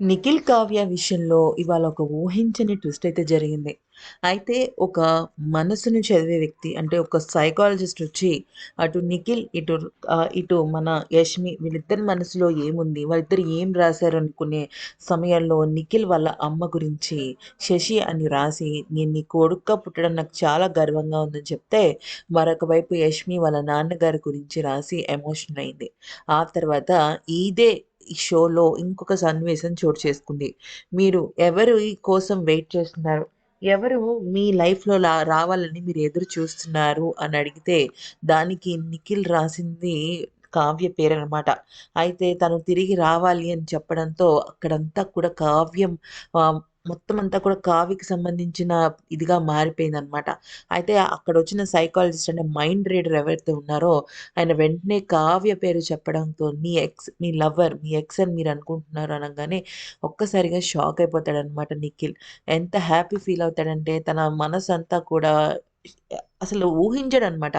నిఖిల్ కావ్య విషయంలో ఇవాళ ఒక ఊహించని ట్విస్ట్ అయితే జరిగింది. అయితే ఒక మనసును చదివే వ్యక్తి అంటే ఒక సైకాలజిస్ట్ వచ్చి అటు నిఖిల్ ఇటు ఇటు మన యష్మి వీళ్ళిద్దరి మనసులో ఏముంది? వాళ్ళిద్దరు ఏం రాశారు అనుకునే సమయంలో నిఖిల్ వాళ్ళ అమ్మ గురించి శశి అని రాసి నేను నీ కొడుక్క పుట్టడం నాకు చాలా గర్వంగా ఉందని చెప్తే, మరొక వైపు యష్మి వాళ్ళ నాన్నగారి గురించి రాసి ఎమోషన్ అయింది. ఆ తర్వాత ఇదే ఈ షోలో ఇంకొక సన్నివేశం చోటు చేసుకుంది. మీరు ఎవరి కోసం వెయిట్ చేస్తున్నారు? ఎవరు మీ లైఫ్‌లో లా రావాలని మీరు ఎదురు చూస్తున్నారు అని అడిగితే, దానికి నిఖిల్ రాసింది కావ్య పేరనమాట. అయితే తను తిరిగి రావాలి అని చెప్పడంతో అక్కడంతా కూడా కావ్యం మొత్తం అంతా కూడా కావ్యకి సంబంధించిన ఇదిగా మారిపోయిందనమాట. అయితే అక్కడ వచ్చిన సైకాలజిస్ట్ అంటే మైండ్ రీడర్ ఎవరైతే ఉన్నారో ఆయన వెంటనే కావ్య పేరు చెప్పడంతో మీ ఎక్స్ మీ లవర్ మీ ఎక్స్ అని మీరు అనుకుంటున్నారు అనగానే ఒక్కసారిగా షాక్ అయిపోతాడనమాట నిఖిల్. ఎంత హ్యాపీ ఫీల్ అవుతాడంటే తన మనసు అంతా కూడా అసలు ఊహించడనమాట.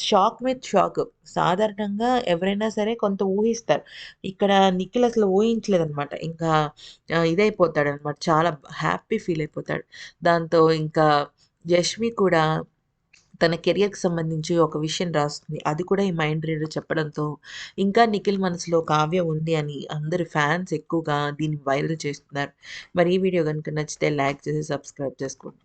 షాక్ మీద షాక్. సాధారణంగా ఎవరైనా సరే కొంత ఊహిస్తారు. ఇక్కడ నిఖిల్ అసలు ఊహించలేదనమాట. ఇంకా ఇదైపోతాడు అనమాట చాలా హ్యాపీ ఫీల్ అయిపోతాడు. దాంతో ఇంకా యష్మి కూడా తన కెరియర్‌కి సంబంధించి ఒక విషయం రాస్తుంది. అది కూడా ఈ మైండ్ రీడర్ చెప్పడంతో ఇంకా నిఖిల్ మనసులో కావ్య ఉంది అని అందరు ఫ్యాన్స్ ఎక్కువగా దీన్ని వైరల్ చేస్తున్నారు. మరి ఈ వీడియో గనుక నచ్చితే లైక్ చేసి సబ్స్క్రైబ్ చేసుకోండి.